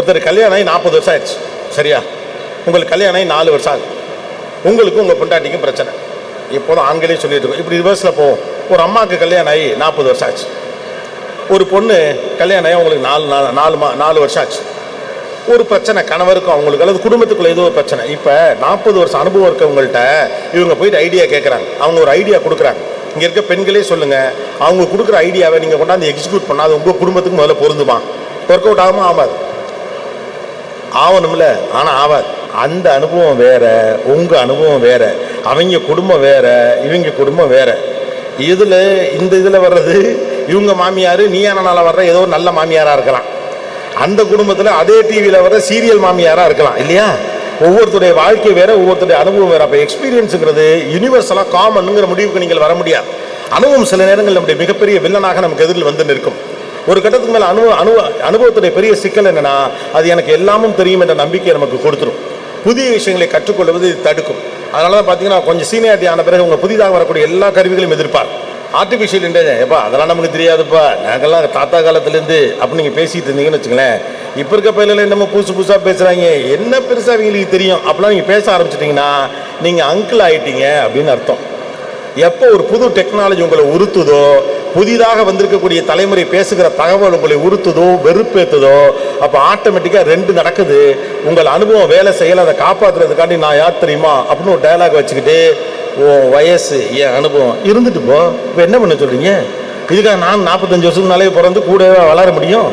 ஒருத்தர் கல்யாணம் ஆகி நாற்பது வருஷம் ஆயிடுச்சு. சரியா? உங்களுக்கு கல்யாணம் ஆகி நாலு வருஷம் ஆகுது. உங்களுக்கும் உங்கள் பொண்டாட்டிக்கும் பிரச்சனை. எப்போதும் ஆண்களே சொல்லிட்டு இருக்கோம். இப்படி ரிவர்ஸில் போவோம். ஒரு அம்மாவுக்கு கல்யாணம் ஆகி நாற்பது வருஷம் ஆச்சு. ஒரு பொண்ணு கல்யாணம் ஆகி அவங்களுக்கு நாலு நாலு மா நாலு வருஷம் ஆச்சு. ஒரு பிரச்சனை கணவருக்கும் அவங்களுக்கு அல்லது குடும்பத்துக்குள்ள ஏதோ ஒரு பிரச்சனை. இப்போ நாற்பது வருஷம் அனுபவம் இருக்கவங்கள்ட்ட இவங்க போயிட்டு ஐடியா கேட்குறாங்க அவங்க ஒரு ஐடியா கொடுக்குறாங்க. இங்கே இருக்க பெண்களே சொல்லுங்கள் அவங்க கொடுக்குற ஐடியாவை நீங்கள் கொண்டாந்து எக்ஸிக்யூட் பண்ணாது உங்கள் குடும்பத்துக்கு முதல்ல பொருந்துமா? ஒர்க் அவுட் ஆகாமல் ஆகாது. ஆகணும்ல ஆனால் ஆவார் அந்த அனுபவம் வேற உங்கள் அனுபவம் வேற அவங்க குடும்பம் வேற இவங்க குடும்பம் வேற. இதில் இந்த இதில் வர்றது இவங்க மாமியார் நீயானால வர்ற ஏதோ ஒரு நல்ல மாமியாராக இருக்கலாம். அந்த குடும்பத்தில் அதே டிவியில் வர்ற சீரியல் மாமியாராக இருக்கலாம் இல்லையா? ஒவ்வொருத்தருடைய வாழ்க்கை வேற ஒவ்வொருத்தருடைய அனுபவம் வேற. அப்போ எக்ஸ்பீரியன்ஸுங்கிறது யூனிவர்சலாக காமனுங்கிற முடிவுக்கு நீங்கள் வர முடியாது. அனுபவம் சில நேரங்கள் நம்முடைய மிகப்பெரிய வில்லனாக நமக்கு எதிரில் வந்து நிற்கும். ஒரு கட்டத்துக்கு மேலே அனுபவ அனுபவ அனுபவத்துடைய பெரிய சிக்கல் என்னென்னா அது எனக்கு எல்லாமும் தெரியும் என்ற நம்பிக்கையை நமக்கு கொடுத்துரும். புதிய விஷயங்களை கற்றுக்கொள்வது இது தடுக்கும். அதனால தான் பார்த்தீங்கன்னா கொஞ்சம் சீனியாரிட்டி ஆன பிறகு உங்கள் புதிதாக வரக்கூடிய எல்லா கருவிகளையும் எதிர்ப்பார். ஆர்டிஃபிஷியல் இன்டெலிஜென்ஸ் எப்பா அதெல்லாம் நமக்கு தெரியாதுப்பா. நாங்கள்லாம் தாத்தா காலத்துலேருந்து அப்படின்னு நீங்கள் பேசிட்டு இருந்தீங்கன்னு வச்சுங்களேன் இப்போ இருக்க பயிலில் என்னமோ புதுசு புதுசாக பேசுகிறாங்க என்ன பெருசாக அவங்களுக்கு தெரியும்? அப்படிலாம் நீங்கள் பேச ஆரம்பிச்சிட்டிங்கன்னா நீங்கள் அங்கிள் ஆகிட்டீங்க அப்படின்னு அர்த்தம். எப்போ ஒரு புது டெக்னாலஜி உங்களை உறுத்துதோ புதிதாக வந்திருக்கக்கூடிய தலைமுறை பேசுகிற தகவல் உங்களை உறுத்துதோ வெறுப்பேற்றுதோ அப்போ ஆட்டோமேட்டிக்காக ரெண்டு நடக்குது. உங்கள் அனுபவம் வேலை செய்யலை அதை காப்பாற்றுறதுக்காண்டி நான் யார் தெரியுமா? அப்படின்னு ஒரு டயலாக் வச்சுக்கிட்டு ஓ வயசு என் அனுபவம்? இருந்துட்டு போ. இப்போ என்ன பண்ண சொல்கிறீங்க இதுக்காக நான் நாற்பத்தஞ்சு வருஷத்துக்குனாலே பிறந்து கூடவே வளர முடியும்?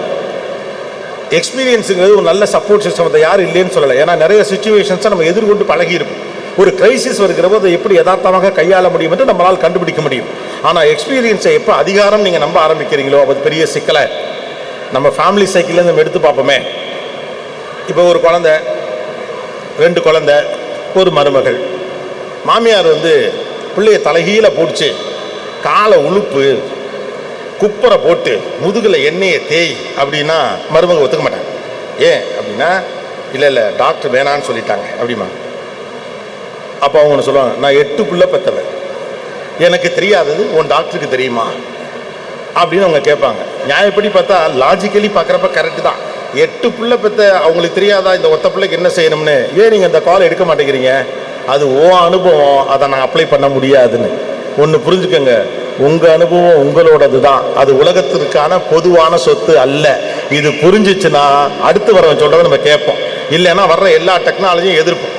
எக்ஸ்பீரியன்ஸுங்கிறது ஒரு நல்ல சப்போர்ட் சிஸ்டம் அதை யாரும் இல்லைன்னு சொல்லலை. ஏன்னா நிறைய சுச்சுவேஷன்ஸை நம்ம எதிர்கொண்டு பழகியிருப்போம். ஒரு கிரைசிஸ் வருகிற போது அதை எப்படி யதார்த்தமாக கையாள முடியும் என்று நம்மளால் கண்டுபிடிக்க முடியும். ஆனால் எக்ஸ்பீரியன்ஸை எப்போ அதிகாரம் நீங்கள் நம்ப ஆரம்பிக்கிறீங்களோ அது பெரிய சிக்கலை நம்ம ஃபேமிலி சைக்கிள்லேருந்து நம்ம எடுத்து பார்ப்போமே. இப்போ ஒரு குழந்த ரெண்டு குழந்த ஒரு மருமகள். மாமியார் வந்து பிள்ளைய தலைகீழ பிடிச்சி காலை உழுப்பு குப்பரை போட்டு முதுகில் எண்ணெயை தேய் அப்படின்னா மருமகள் ஒத்துக்க மாட்டாங்க. ஏன் அப்படின்னா இல்லை இல்லை டாக்டர் வேணான்னு சொல்லிட்டாங்க. அப்படிமா அப்போ அவங்க ஒன்று சொல்லுவாங்க நான் எட்டு பிள்ளை பெற்றவன் எனக்கு தெரியாதது உன் டாக்டருக்கு தெரியுமா? அப்படின்னு அவங்க கேட்பாங்க. நியாயப்படி பார்த்தா லாஜிக்கலி பார்க்குறப்ப கரெக்டு தான். எட்டு பிள்ளை பெற்ற அவங்களுக்கு தெரியாதா இந்த ஒத்த பிள்ளைக்கு என்ன செய்யணும்னு? ஏன் நீங்கள் இந்த கால் எடுக்க மாட்டேங்கிறீங்க? அது ஓ அனுபவம் அதை நான் அப்ளை பண்ண முடியாதுன்னு. ஒன்று புரிஞ்சுக்கங்க. உங்கள் அனுபவம் உங்களோடது தான். அது உலகத்திற்கான பொதுவான சொத்து அல்ல. இது புரிஞ்சிச்சுன்னா அடுத்து வரவன் சொல்கிறத நம்ம கேட்போம். இல்லைன்னா வர்ற எல்லா டெக்னாலஜியும் எதிர்ப்போம்.